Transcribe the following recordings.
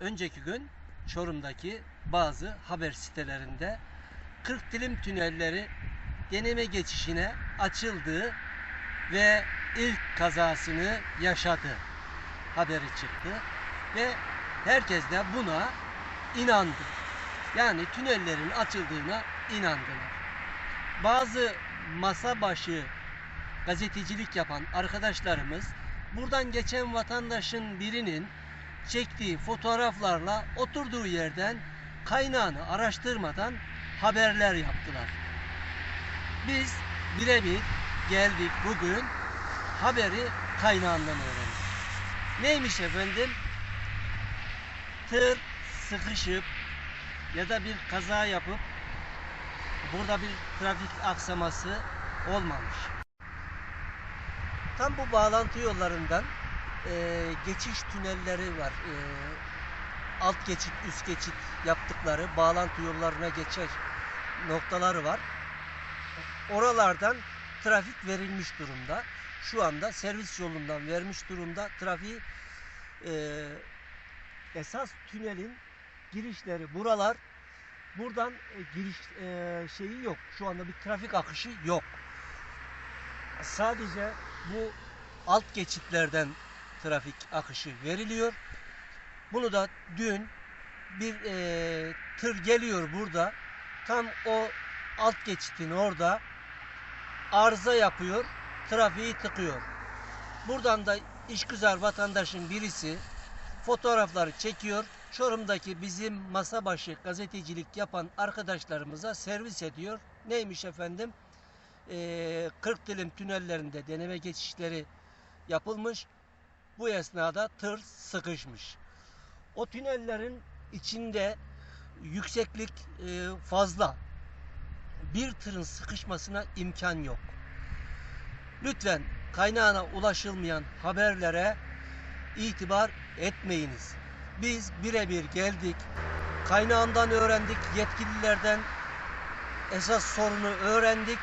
önceki gün Çorum'daki bazı haber sitelerinde 40 dilim tünelleri deneme geçişine açıldığı ve ilk kazasını yaşadı haberi çıktı ve herkes de buna inandı. Yani tünellerin açıldığına inandılar. Bazı masa başı gazetecilik yapan arkadaşlarımız buradan geçen vatandaşın birinin çektiği fotoğraflarla oturduğu yerden kaynağını araştırmadan haberler yaptılar. Biz birebir geldik bugün haberi kaynağından öğrendik. Neymiş efendim? Tır sıkışıp ya da bir kaza yapıp burada bir trafik aksaması olmamış. Tam bu bağlantı yollarından e, geçiş tünelleri var. E, alt geçit, üst geçit yaptıkları bağlantı yollarına geçer noktaları var. Oralardan trafik verilmiş durumda. Şu anda servis yolundan vermiş durumda. Trafiği e, esas tünelin girişleri buralar. Buradan e, giriş e, şeyi yok. Şu anda bir trafik akışı yok. Sadece bu alt geçitlerden trafik akışı veriliyor. Bunu da dün bir e, tır geliyor burada. Tam o alt geçitin orada arıza yapıyor. Trafiği tıkıyor. Buradan da işgüzar vatandaşın birisi fotoğrafları çekiyor. Çorum'daki bizim masa başı gazetecilik yapan arkadaşlarımıza servis ediyor. Neymiş efendim? Ee, 40 dilim tünellerinde deneme geçişleri yapılmış. Bu esnada tır sıkışmış. O tünellerin içinde yükseklik e, fazla. Bir tırın sıkışmasına imkan yok. Lütfen kaynağına ulaşılmayan haberlere itibar etmeyiniz. Biz birebir geldik. Kaynağından öğrendik, yetkililerden esas sorunu öğrendik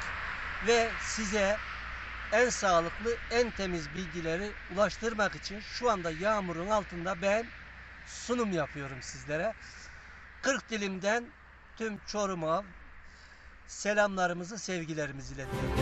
ve size en sağlıklı, en temiz bilgileri ulaştırmak için şu anda yağmurun altında ben sunum yapıyorum sizlere. 40 dilimden tüm Çorum'a selamlarımızı, sevgilerimizi iletiyorum.